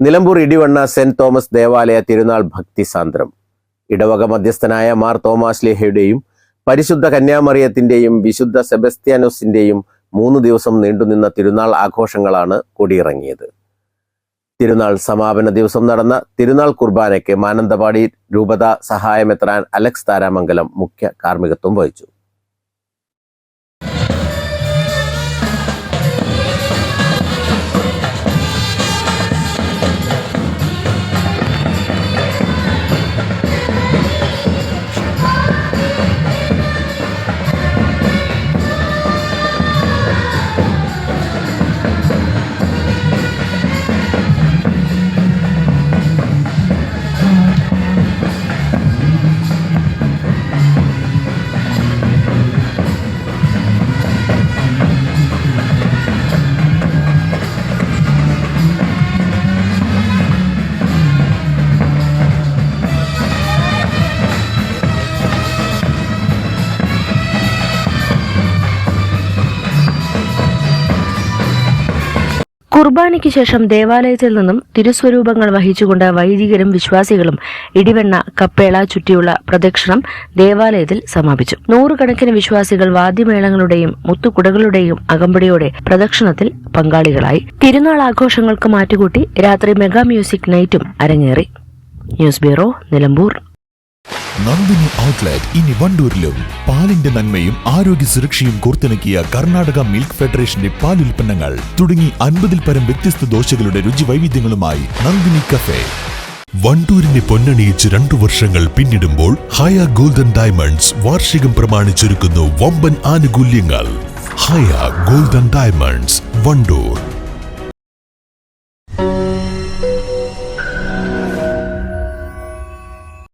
Nilambur Edivanna Saint Thomas ദേവാലയ തിരുനാൾ ഭക്തിസാന്ദ്രം ഇടവക മധ്യസ്ഥനായ മാർ തോമാസ് ലേഹയുടെയും പരിശുദ്ധ കന്യാമറിയത്തിന്റെയും വിശുദ്ധ സെബസ്ത്യാനോസിന്റെയും മൂന്ന് ദിവസം നീണ്ടുനിന്ന തിരുനാൾ ആഘോഷങ്ങളാണ് കൊടിയിറങ്ങിയത്. തിരുനാൾ സമാപന ദിവസം നടന്ന തിരുനാൾ കുർബാനയ്ക്ക് മാനന്തവാടി രൂപത സഹായമെത്രാൻ അലക്സ് താരാമംഗലം മുഖ്യ കാർമ്മികത്വം വഹിച്ചു. കുർബാനയ്ക്ക് ശേഷം ദേവാലയത്തിൽ നിന്നും തിരുസ്വരൂപങ്ങൾ വഹിച്ചുകൊണ്ട് വൈദികരും വിശ്വാസികളും ഇടിവെണ്ണ കപ്പേള ചുറ്റിയുള്ള പ്രദക്ഷിണം ദേവാലയത്തിൽ സമാപിച്ചു. നൂറുകണക്കിന് വിശ്വാസികൾ വാദ്യമേളങ്ങളുടെയും മുത്തുകുടകളുടെയും അകമ്പടിയോടെ പ്രദക്ഷിണത്തിൽ പങ്കാളികളായി. തിരുനാൾ ആഘോഷങ്ങൾക്ക് മാറ്റുകൂട്ടി രാത്രി മെഗാ മ്യൂസിക് നൈറ്റും അരങ്ങേറി. News bureau Nilambur. Nandini outlet ഇനി വണ്ടൂരിലും. പാലിന്റെ നന്മയും ആരോഗ്യ സുരക്ഷയും കോർത്തിണക്കിയ കർണാടക മിൽക്ക് ഫെഡറേഷന്റെ പാൽ ഉൽപ്പന്നങ്ങൾ തുടങ്ങി അൻപതിൽ പരം വ്യത്യസ്ത ദോശകളുടെ രുചി വൈവിധ്യങ്ങളുമായി നന്ദിനി കഫേ. വണ്ടൂരിനെ പൊന്നണിയിച്ച് രണ്ടു വർഷങ്ങൾ പിന്നിടുമ്പോൾ ഹയ ഗോൾഡൻ ഡയമണ്ട്സ് വാർഷികം പ്രമാണിച്ചൊരുക്കുന്നു വമ്പൻ ആനുകൂല്യങ്ങൾ. Haya golden diamonds Wandoor.